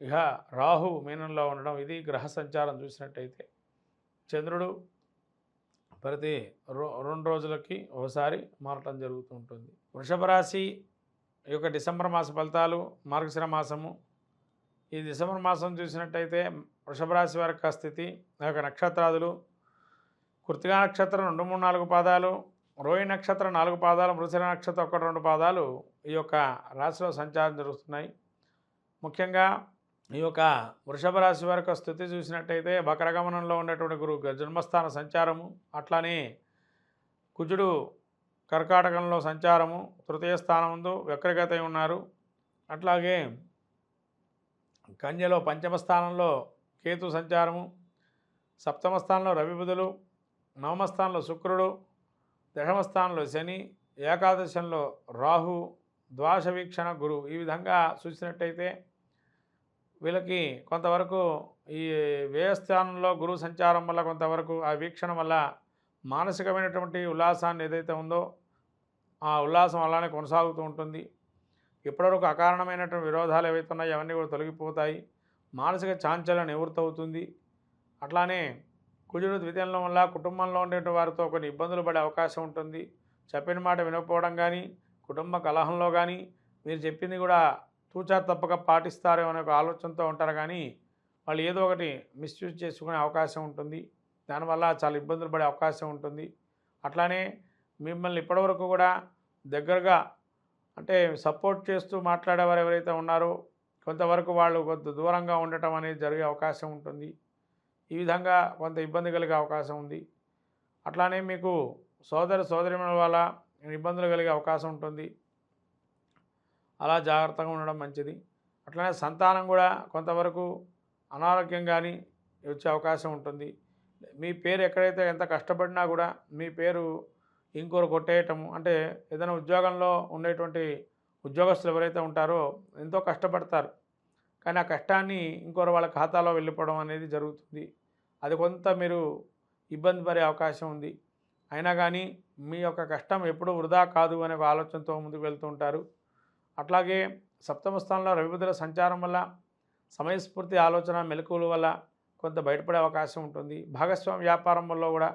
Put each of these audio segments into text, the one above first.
ఇక రాహు మీనంలో ఉండడం ఇది గ్రహ సంచారం చూసినట్టయితే. చంద్రుడు ప్రతి రో రెండు రోజులకి ఒకసారి మారటం జరుగుతూ ఉంటుంది. వృషభ రాశి ఈ యొక్క డిసెంబర్ మాస ఫలితాలు మార్గశిర మాసము. ఈ డిసెంబర్ మాసం చూసినట్టయితే వృషభ రాశి వారి యొక్క స్థితి ఆ యొక్క నక్షత్రాదులు కృతిగా నక్షత్రం రెండు మూడు నాలుగు పాదాలు రోహిణి నక్షత్రం నాలుగు పాదాలు మృతిర నక్షత్రం ఒకటి రెండు పాదాలు ఈ యొక్క రాశిలో సంచారం జరుగుతున్నాయి. ముఖ్యంగా ఈ యొక్క వృషభ రాశి వారి యొక్క స్థితి చూసినట్టయితే వక్రగమనంలో ఉన్నటువంటి గురువు జన్మస్థాన సంచారము అట్లానే కుజుడు కర్కాటకంలో సంచారము తృతీయ స్థానముందు వక్రగత ఉన్నారు. అట్లాగే కన్యలో పంచమ స్థానంలో కేతు సంచారము సప్తమ స్థానంలో రవిబుధులు నవమస్థానంలో నవమ స్థానంలో శుక్రుడు దశమ స్థానంలో శని ఏకాదశంలో రాహు ద్వాస వీక్షణ గురువు ఈ విధంగా చూసినట్టయితే వీళ్ళకి కొంతవరకు ఈ వ్యయస్థానంలో గురువు సంచారం వల్ల కొంతవరకు ఆ వీక్షణ వల్ల మానసికమైనటువంటి ఉల్లాసాన్ని ఏదైతే ఉందో ఆ ఉల్లాసం అలానే కొనసాగుతూ ఉంటుంది. ఇప్పటివరకు అకారణమైనటువంటి విరోధాలు ఏవైతే ఉన్నాయో అవన్నీ కూడా తొలగిపోతాయి. మానసిక చాంచల్యం నివృత్తి అవుతుంది అట్లానే కుజుడు ద్వితీయంలో వల్ల కుటుంబంలో ఉండేటువంటి వారితో కొన్ని ఇబ్బందులు పడే అవకాశం ఉంటుంది. చెప్పిన మాట వినకపోవడం కానీ కుటుంబ కలహంలో కానీ మీరు చెప్పింది కూడా తూచా తప్పక పాటిస్తారేమో అనే ఒక ఆలోచనతో ఉంటారు కానీ వాళ్ళు ఏదో ఒకటి మిస్యూజ్ చేసుకునే అవకాశం ఉంటుంది. దానివల్ల చాలా ఇబ్బందులు పడే అవకాశం ఉంటుంది. అట్లానే మిమ్మల్ని ఇప్పటివరకు కూడా దగ్గరగా అంటే సపోర్ట్ చేస్తూ మాట్లాడేవారు ఎవరైతే ఉన్నారో కొంతవరకు వాళ్ళు కొంత దూరంగా ఉండటం అనేది జరిగే అవకాశం ఉంటుంది. ఈ విధంగా కొంత ఇబ్బంది కలిగే అవకాశం ఉంది. అట్లానే మీకు సోదర సోదరిమణుల వల్ల ఇబ్బందులు కలిగే అవకాశం ఉంటుంది. అలా జాగ్రత్తగా ఉండడం మంచిది. అట్లనే సంతానం కూడా కొంతవరకు అనారోగ్యం కానీ వచ్చే అవకాశం ఉంటుంది. మీ పేరు ఎక్కడైతే ఎంత కష్టపడినా కూడా మీ పేరు ఇంకోరు కొట్టేయటము అంటే ఏదైనా ఉద్యోగంలో ఉండేటువంటి ఉద్యోగస్తులు ఎవరైతే ఉంటారో ఎంతో కష్టపడతారు. కానీ ఆ కష్టాన్ని ఇంకోరు వాళ్ళ ఖాతాలో వెళ్ళిపోవడం అనేది జరుగుతుంది. అది కొంత మీరు ఇబ్బంది పడే అవకాశం ఉంది. అయినా కానీ మీ యొక్క కష్టం ఎప్పుడూ వృధా కాదు అనే ఒక ఆలోచనతో ముందుకు వెళ్తూ ఉంటారు. అట్లాగే సప్తమ స్థానంలో రవిబుధుల సంచారం వల్ల సమయస్ఫూర్తి ఆలోచన మెలకువల వల్ల కొంత బయటపడే అవకాశం ఉంటుంది. భాగస్వామి వ్యాపారం వల్ల కూడా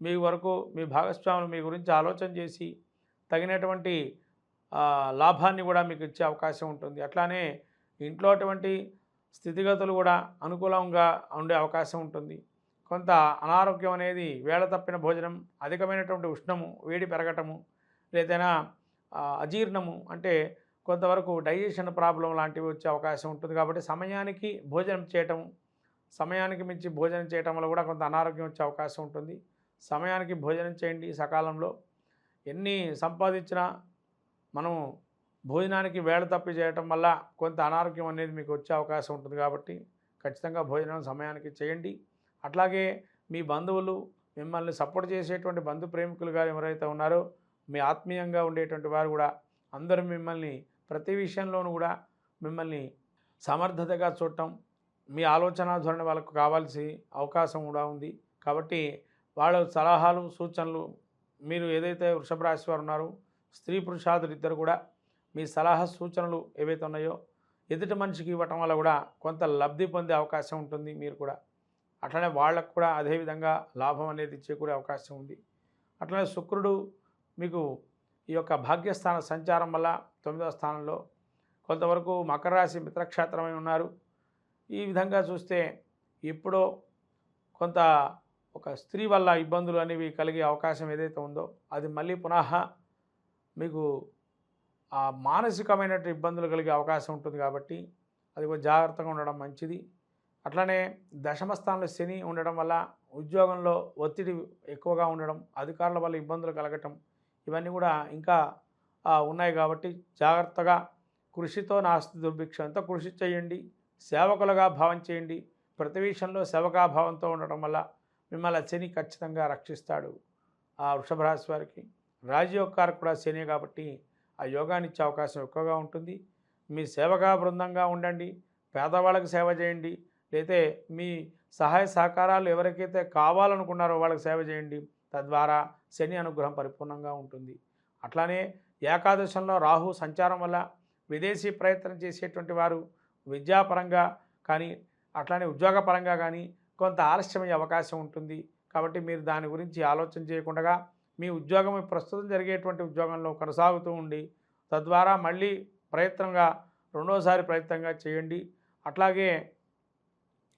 మీ వరకు మీ భాగస్వాములు మీ గురించి ఆలోచన చేసి తగినటువంటి లాభాన్ని కూడా మీకు ఇచ్చే అవకాశం ఉంటుంది. అట్లానే ఇంట్లో అటువంటి స్థితిగతులు కూడా అనుకూలంగా ఉండే అవకాశం ఉంటుంది. కొంత అనారోగ్యం అనేది వేళ తప్పిన భోజనం అధికమైనటువంటి ఉష్ణము వేడి పెరగటము లేదైనా అజీర్ణము అంటే కొంతవరకు డైజెషన్ ప్రాబ్లం లాంటివి వచ్చే అవకాశం ఉంటుంది కాబట్టి సమయానికి భోజనం చేయటం సమయానికి మించి భోజనం చేయటం వల్ల కూడా కొంత అనారోగ్యం వచ్చే అవకాశం ఉంటుంది. సమయానికి భోజనం చేయండి సకాలంలో. ఎన్ని సంపాదించినా మనం భోజనానికి వేళ తప్పి చేయటం వల్ల కొంత అనారోగ్యం అనేది మీకు వచ్చే అవకాశం ఉంటుంది కాబట్టి ఖచ్చితంగా భోజనం సమయానికి చేయండి. అట్లాగే మీ బంధువులు మిమ్మల్ని సపోర్ట్ చేసేటువంటి బంధు ప్రేమికులుగా ఎవరైతే ఉన్నారో మీ ఆత్మీయంగా ఉండేటువంటి వారు కూడా అందరూ మిమ్మల్ని ప్రతి విషయంలోనూ కూడా మిమ్మల్ని సమర్థతగా చూడటం మీ ఆలోచన ధోరణి వాళ్ళకు కావాల్సి అవకాశం కూడా ఉంది. కాబట్టి వాళ్ళ సలహాలు సూచనలు మీరు ఏదైతే వృషభ రాశి వారు ఉన్నారో స్త్రీ పురుషాదులు ఇద్దరు కూడా మీ సలహా సూచనలు ఏవైతే ఉన్నాయో ఎదుటి మనిషికి ఇవ్వటం వల్ల కూడా కొంత లబ్ధి పొందే అవకాశం ఉంటుంది మీరు కూడా. అట్లనే వాళ్ళకు కూడా అదేవిధంగా లాభం అనేది చేకూరే అవకాశం ఉంది. అట్లనే శుక్రుడు మీకు ఈ యొక్క భాగ్యస్థాన సంచారం వల్ల తొమ్మిదవ స్థానంలో కొంతవరకు మకర రాశి మిత్రక్షేత్రమై ఉన్నారు. ఈ విధంగా చూస్తే ఎప్పుడో కొంత ఒక స్త్రీ వల్ల ఇబ్బందులు అనేవి కలిగే అవకాశం ఏదైతే ఉందో అది మళ్ళీ పునః మీకు ఆ మానసికమైన ఇబ్బందులు కలిగే అవకాశం ఉంటుంది కాబట్టి అది కొంచెం జాగ్రత్తగా ఉండడం మంచిది. అట్లనే దశమ స్థానంలో శని ఉండడం వల్ల ఉద్యోగంలో ఒత్తిడి ఎక్కువగా ఉండడం అధికారుల వల్ల ఇబ్బందులు కలగటం ఇవన్నీ కూడా ఇంకా ఉన్నాయి కాబట్టి జాగ్రత్తగా కృషితో నాస్తి దుర్భిక్షంతో కృషి చేయండి. సేవకులుగా భావం చేయండి. ప్రతి విషయంలో సేవకాభావంతో ఉండటం వల్ల మిమ్మల్ని శని ఖచ్చితంగా రక్షిస్తాడు. ఆ వృషభ రాశి వారికి రాజయోగకారు కూడా శని కాబట్టి ఆ యోగాన్ని ఇచ్చే అవకాశం ఎక్కువగా ఉంటుంది. మీ సేవకా బృందంగా ఉండండి. పేదవాళ్ళకి సేవ చేయండి. లేతే మీ సహాయ సహకారాలు ఎవరికైతే కావాలనుకున్నారో వాళ్ళకి సేవ చేయండి. తద్వారా శని అనుగ్రహం పరిపూర్ణంగా ఉంటుంది. అట్లానే ఏకాదశంలో రాహు సంచారం వల్ల విదేశీ ప్రయత్నం చేసేటువంటి వారు విద్యాపరంగా కానీ అట్లానే ఉద్యోగపరంగా కానీ కొంత ఆలస్యమయ్యే అవకాశం ఉంటుంది. కాబట్టి మీరు దాని గురించి ఆలోచన చేయకుండా మీ ఉద్యోగం ప్రస్తుతం జరిగేటువంటి ఉద్యోగంలో కొనసాగుతూ ఉండి తద్వారా మళ్ళీ ప్రయత్నంగా రెండోసారి ప్రయత్నంగా చేయండి. అట్లాగే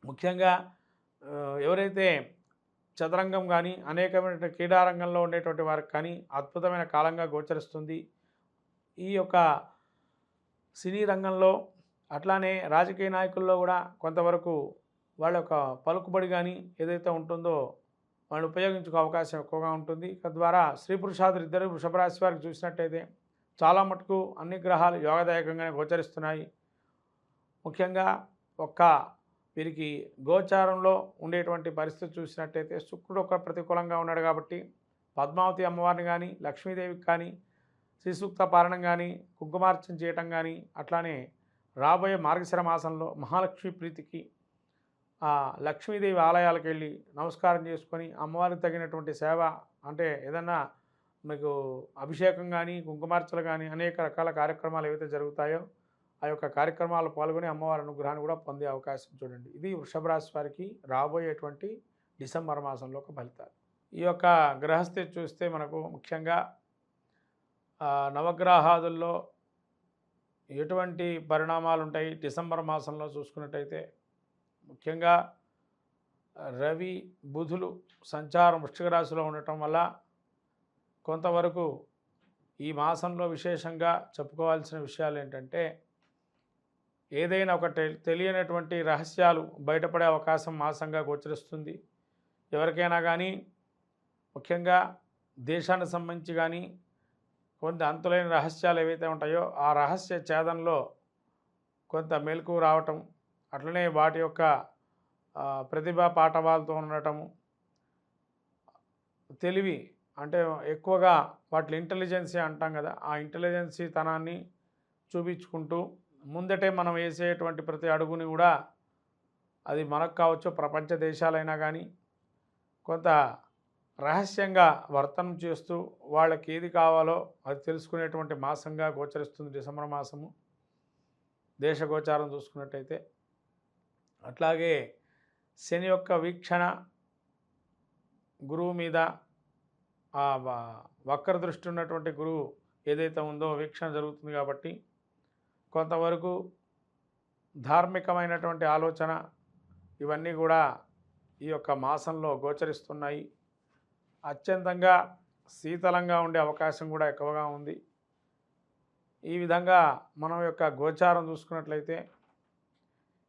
ముఖ్యంగా ఎవరైతే చదరంగం కానీ అనేకమైన క్రీడారంగంలో ఉండేటువంటి వారికి కానీ అద్భుతమైన కాలంగా గోచరిస్తుంది. ఈ యొక్క సినీ రంగంలో అట్లానే రాజకీయ నాయకుల్లో కూడా కొంతవరకు వాళ్ళ యొక్క పలుకుబడి కానీ ఏదైతే ఉంటుందో వాళ్ళు ఉపయోగించుకో అవకాశం ఎక్కువగా ఉంటుంది. తద్వారా స్త్రీ పురుషాదులు ఇద్దరు వృషభ రాశి వారికి చూసినట్టయితే చాలా మటుకు అన్ని గ్రహాలు యోగదాయకంగానే గోచరిస్తున్నాయి. ముఖ్యంగా ఒక్క వీరికి గోచారంలో ఉండేటువంటి పరిస్థితి చూసినట్టయితే శుక్రుడు ఒక ప్రతికూలంగా ఉన్నాడు కాబట్టి పద్మావతి అమ్మవారిని కానీ లక్ష్మీదేవికి కానీ శ్రీ సూక్త పాలనం కానీ కుంకుమార్చన చేయటం కానీ అట్లానే రాబోయే మార్గశిర మాసంలో మహాలక్ష్మి ప్రీతికి లక్ష్మీదేవి ఆలయాలకు వెళ్ళి నమస్కారం చేసుకొని అమ్మవారికి తగినటువంటి సేవ అంటే ఏదన్నా మీకు అభిషేకం కానీ కుంకుమార్చలు కానీ అనేక రకాల కార్యక్రమాలు ఏవైతే జరుగుతాయో ఆ యొక్క కార్యక్రమాలు పాల్గొని అమ్మవారి అనుగ్రహాన్ని కూడా పొందే అవకాశం చూడండి. ఇది వృషభ రాశి వారికి రాబోయేటువంటి డిసెంబర్ మాసంలో ఒక ఫలితాలు. ఈ యొక్క గ్రహస్థితి చూస్తే మనకు ముఖ్యంగా నవగ్రహాదుల్లో ఎటువంటి పరిణామాలు ఉంటాయి డిసెంబర్ మాసంలో చూసుకున్నట్టయితే ముఖ్యంగా రవి బుధులు సంచారం వృష్టిక రాశిలో ఉండటం వల్ల కొంతవరకు ఈ మాసంలో విశేషంగా చెప్పుకోవాల్సిన విషయాలు ఏంటంటే ఏదైనా ఒక తెలియనటువంటి రహస్యాలు బయటపడే అవకాశం మాసంగా గోచరిస్తుంది. ఎవరికైనా కానీ ముఖ్యంగా దేశానికి సంబంధించి కానీ కొంత అంతులైన రహస్యాలు ఏవైతే ఉంటాయో ఆ రహస్య ఛేదంలో కొంత మెలకు రావటం అట్లనే వాటి యొక్క ప్రతిభ ప్రతిభా పాఠవాలతో ఉండటము తెలివి అంటే ఎక్కువగా వాటి ఇంటెలిజెన్సీ అంటాం కదా ఆ ఇంటెలిజెన్సీ తనాన్ని చూపించుకుంటూ ముందటే మనం వేసేటువంటి ప్రతి అడుగుని కూడా అది మనకు కావచ్చు ప్రపంచ దేశాలైనా కానీ కొంత రహస్యంగా వర్తనం చేస్తూ వాళ్ళకి ఏది కావాలో అది తెలుసుకునేటువంటి మాసంగా గోచరిస్తుంది డిసెంబర్ మాసము. దేశ గోచారం చూసుకున్నట్టయితే అట్లాగే శని యొక్క వీక్షణ గురువు మీద ఆ వక్ర దృష్టి ఉన్నటువంటి గురువు ఏదైతే ఉందో వీక్షణ జరుగుతుంది కాబట్టి కొంతవరకు ధార్మికమైనటువంటి ఆలోచన ఇవన్నీ కూడా ఈ యొక్క మాసంలో గోచరిస్తున్నాయి. అత్యంతంగా శీతలంగా ఉండే అవకాశం కూడా ఎక్కువగా ఉంది. ఈ విధంగా మనం యొక్క గోచారం చూసుకున్నట్లయితే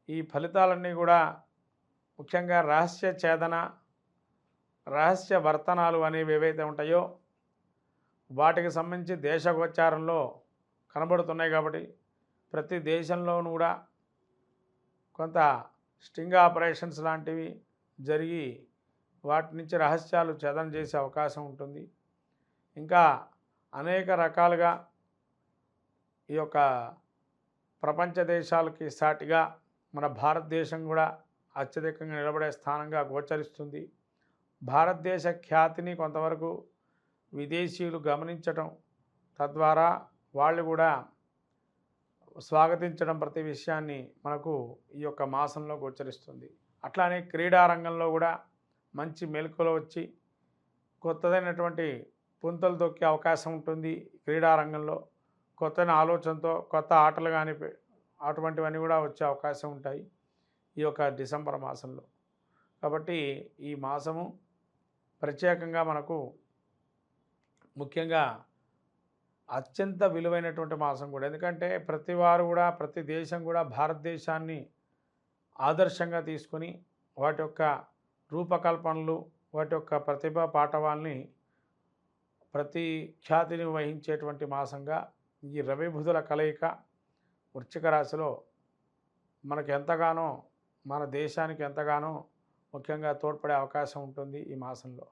ఈ ఫలితాలన్నీ కూడా ముఖ్యంగా రహస్య ఛేదన రహస్య వర్తనాలు అనేవి ఏవైతే ఉంటాయో వాటికి సంబంధించి దేశ గోచారంలో కనబడుతున్నాయి కాబట్టి ప్రతి దేశంలోనూ కూడా కొంత స్టింగ్ ఆపరేషన్స్ లాంటివి జరిగి వాటి నుంచి రహస్యాలు ఛేదన చేసే అవకాశం ఉంటుంది. ఇంకా అనేక రకాలుగా ఈ యొక్క ప్రపంచ దేశాలకి సాటిగా మన భారతదేశం కూడా అత్యధికంగా నిలబడే స్థానంగా గోచరిస్తుంది. భారతదేశ ఖ్యాతిని కొంతవరకు విదేశీయులు గమనించటం తద్వారా వాళ్ళు కూడా స్వాగతించడం ప్రతి విషయాన్ని మనకు ఈ యొక్క మాసంలో గోచరిస్తుంది అట్లానే క్రీడా రంగంలో కూడా మంచి మెలకులు వచ్చి కొత్తదైనటువంటి పుంతలు తొక్కే అవకాశం ఉంటుంది క్రీడా రంగంలో. కొత్త ఆలోచనతో కొత్త ఆటలు కానీ అటువంటివన్నీ కూడా వచ్చే అవకాశం ఉంటాయి ఈ యొక్క డిసెంబర్ మాసంలో. కాబట్టి ఈ మాసము ప్రత్యేకంగా మనకు ముఖ్యంగా అత్యంత విలువైనటువంటి మాసం కూడా. ఎందుకంటే ప్రతి వారు కూడా ప్రతి దేశం కూడా భారతదేశాన్ని ఆదర్శంగా తీసుకొని వాటి యొక్క రూపకల్పనలు వాటి యొక్క ప్రతిభా పాఠవాల్ని ప్రతి ఖ్యాతిని వహించేటువంటి మాసంగా ఈ రవిబుధుల కలయిక వృశ్చిక రాశిలో మనకు ఎంతగానో మన దేశానికి ఎంతగానో ముఖ్యంగా తోడ్పడే అవకాశం ఉంటుంది ఈ మాసంలో.